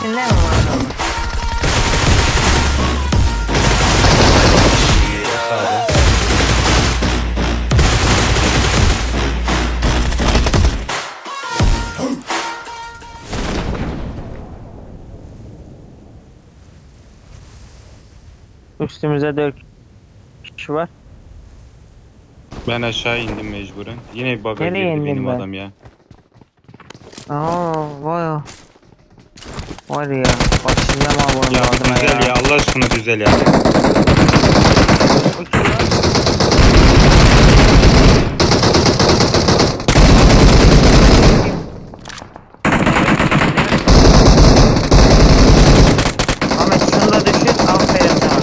Kitinde mi var? 4 kişi var. Ben aşağı indim mecburen. Yine bug'a Nereye girdi benim ben? adam ya. Aa vay. Var ya başlayacağım abi onun Ya adına güzel ya. Allah aşkına güzel ya. Ahmet şunu da düşür. Aferin sana.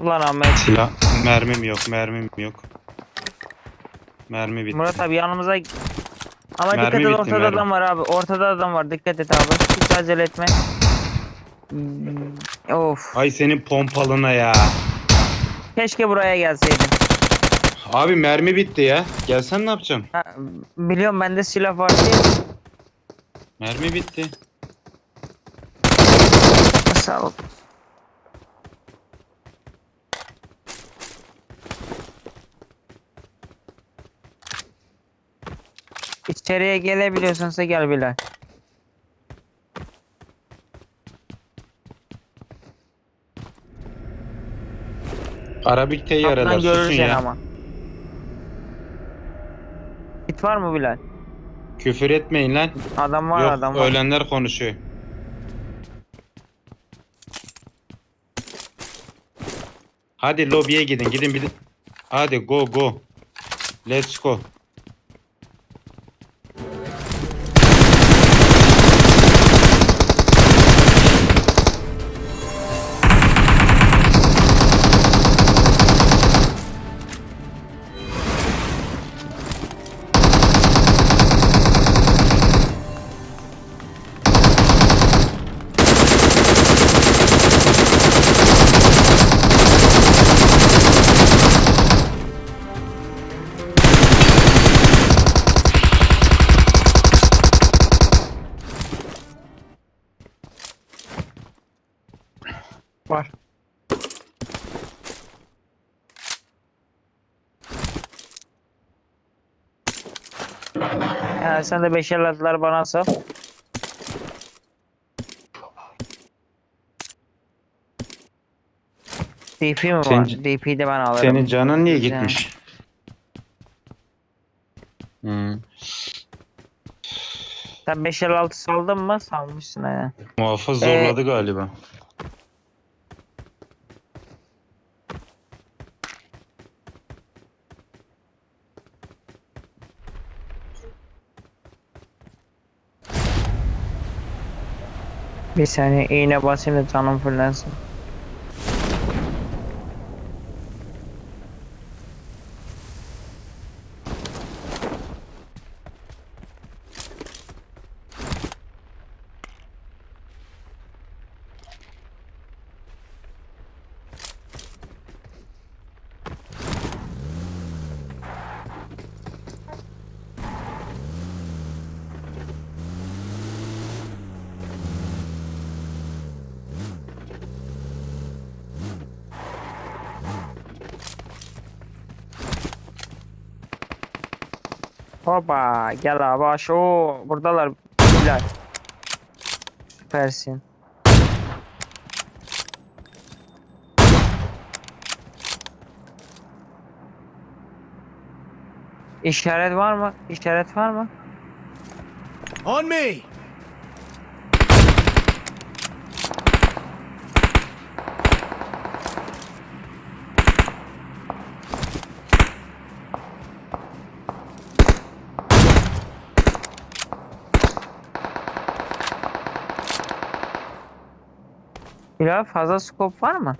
Ulan Ahmet. Silah. Mermim yok, mermim yok. Mermi bitti. Murat abi yanımıza ama Mermi dikkat et ortada mermi. adam var abi. Ortada adam var. Dikkat et abi. Hiç acele etme. Hmm, Of. Ay senin pompalına ya. Keşke buraya gelseydin. Abi mermi bitti ya. Gelsen ne yapacağım? Ha, biliyorum bende silah var diye. Mermi bitti. Sağ ol. İçeriye gelebiliyorsansa gel Bilal. Arabik teyyareler Kaptan görür susun ya. ama. Git var mı Bilal? Küfür etmeyin lan. Adam var Yok adam var. ölenler konuşuyor. Hadi lobiye gidin gidin bir Hadi go go. Let's go. Ya sen de beşer atlar bana sal. DP mi var? Senin- DP'yi de ben alırım. Senin canın niye Güzel. gitmiş? Hmm. Sen 556 saldın mı? Salmışsın ya. Muhafız Ee, zorladı galiba. Bir saniye iğne basayım da canım fırlansın. Hopa gel abi aş o buradalar Bilal. Süpersin. İşaret var mı? İşaret var mı? On me! Bilal fazla skop var mı?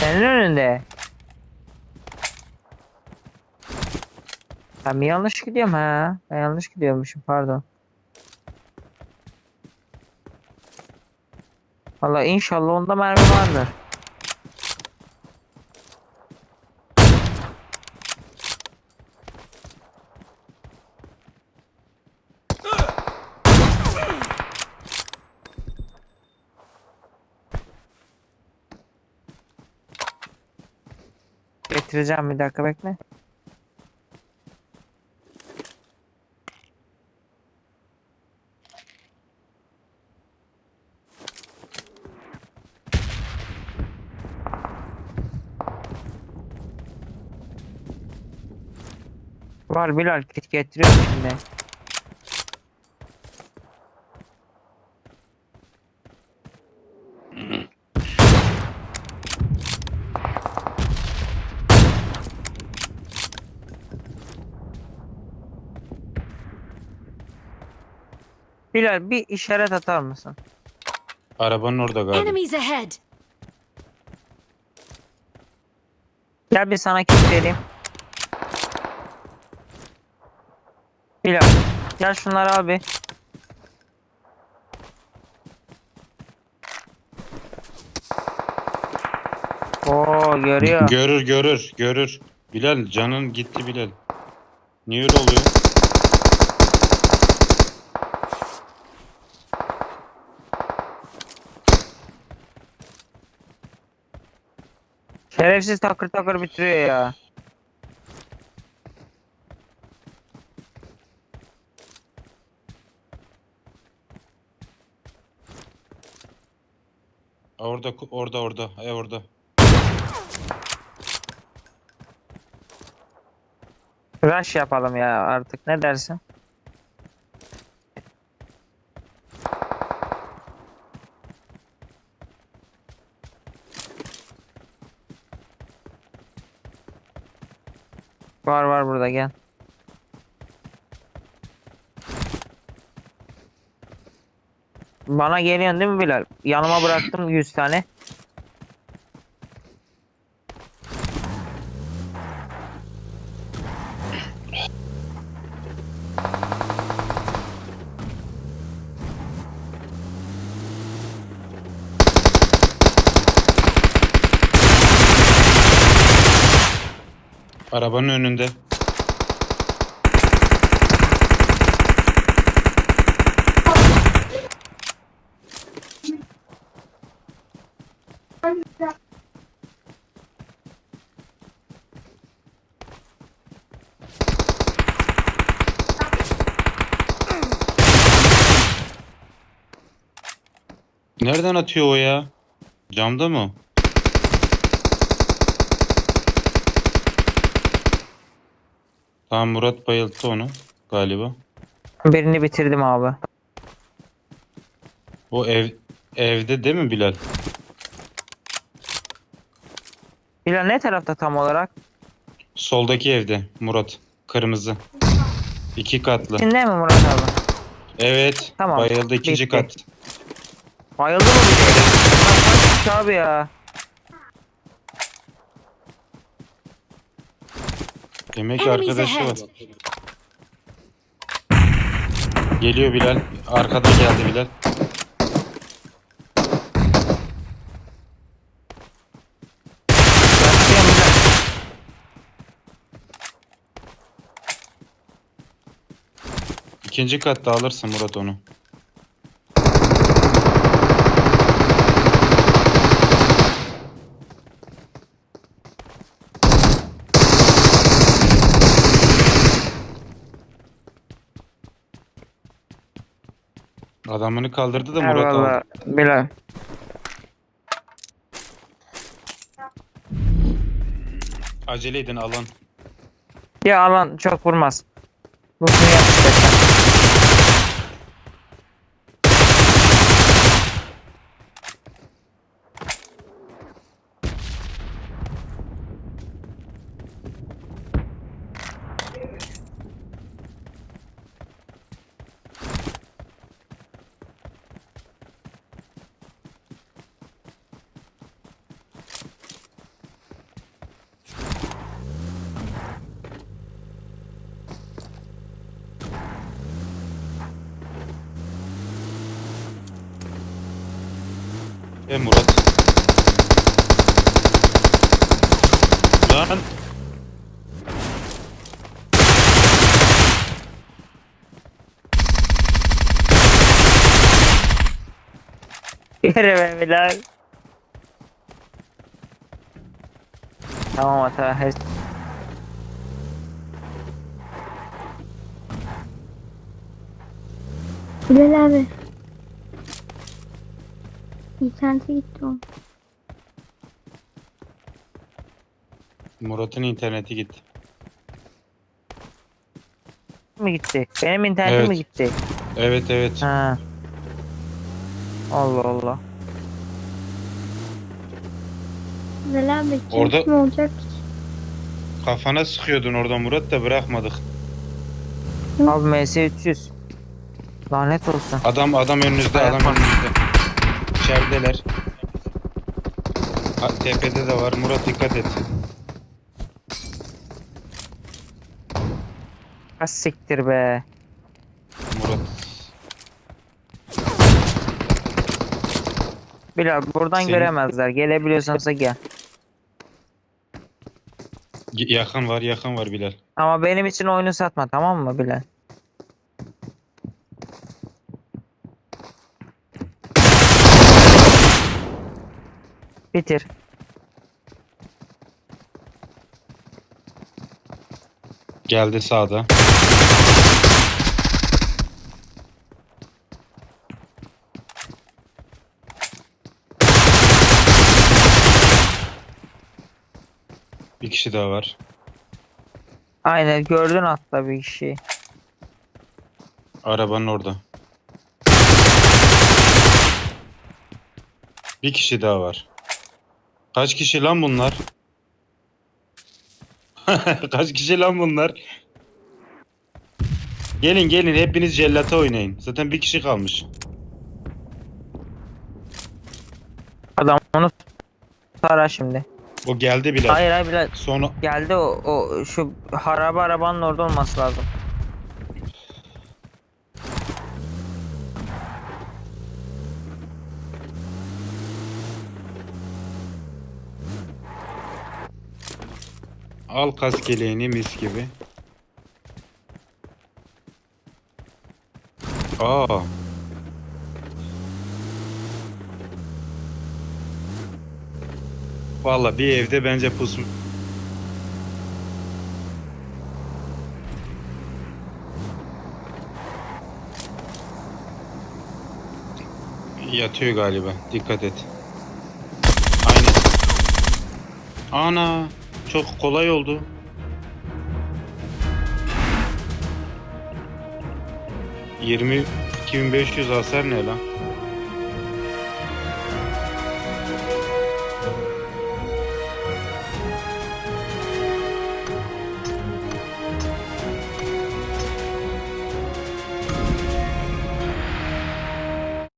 Senin önünde. Ben mi yanlış gidiyorum ha? Ben yanlış gidiyormuşum pardon. Valla inşallah onda mermi vardır. Getireceğim bir dakika bekle. Var Bilal kit getiriyorum şimdi. Bilal bir işaret atar mısın? Arabanın orada galiba. Enemies ahead! Gel bir sana kit vereyim. Bilal gel şunları al bir. Oo görüyor. Görür görür görür. Bilal canın gitti Bilal. Niye öyle oluyor? Şerefsiz takır takır bitiriyor ya. Orada orada orada. E orada. Rush yapalım ya artık ne dersin? Var var burada gel. Bana geliyorsun değil mi Bilal? Yanıma bıraktım 100 tane. Arabanın önünde. Nereden atıyor o ya? Camda mı? Tamam Murat bayılttı onu galiba. Birini bitirdim abi. O ev evde değil mi Bilal? Bilal ne tarafta tam olarak? Soldaki evde Murat. Kırmızı. İki katlı. İçinde mi Murat abi? Evet. Tamam, Bayıldı ikinci bitti. kat. Bayıldı mı bir? Ulan kaçmış abi ya. Demek Enemies arkadaşı ahead. var. Geliyor Bilal. Arkadan geldi Bilal. İkinci katta alırsın Murat onu. Adamını kaldırdı da Murat Eyvallah aldı. Bilal. Acele edin alın. Ya alan çok vurmaz. Bu yap istersen. E Murat. Lan Yere be Bilal. Tamam hata. Her... Bilal abi. İnternete gitti o. Murat'ın interneti gitti. mi gitti? Benim internetim Evet. mi gitti? Evet evet. Ha. Allah Allah. Bilal abi kim Orada- kim olacak ki? Kafana sıkıyordun orada Murat da bırakmadık. Abi MS300. Lanet olsun. Adam adam önünüzde Ayak adam var. önünüzde. İçerideler. Ha, tepede de var. Murat dikkat et. Ha siktir be. Murat. Bilal buradan Senin- göremezler. Gelebiliyorsansa gel. Yakın var yakın var Bilal. Ama benim için oyunu satma tamam mı Bilal? Bitir. Geldi sağda. Bir kişi daha var. Aynen gördün hatta bir kişiyi. Arabanın orada. Bir kişi daha var. Kaç kişi lan bunlar? Kaç kişi lan bunlar? Gelin gelin hepiniz jellata oynayın. Zaten bir kişi kalmış. Adam onu tara şimdi. O geldi bile. Hayır hayır Bilal. Sonra Geldi o, o şu harabe arabanın orada olması lazım. Al kaskeleğini mis gibi. Aa. Valla bir evde bence pus Yatıyor galiba. Dikkat et. Aynen. Ana çok kolay oldu. Yirmi 2500 hasar ne lan?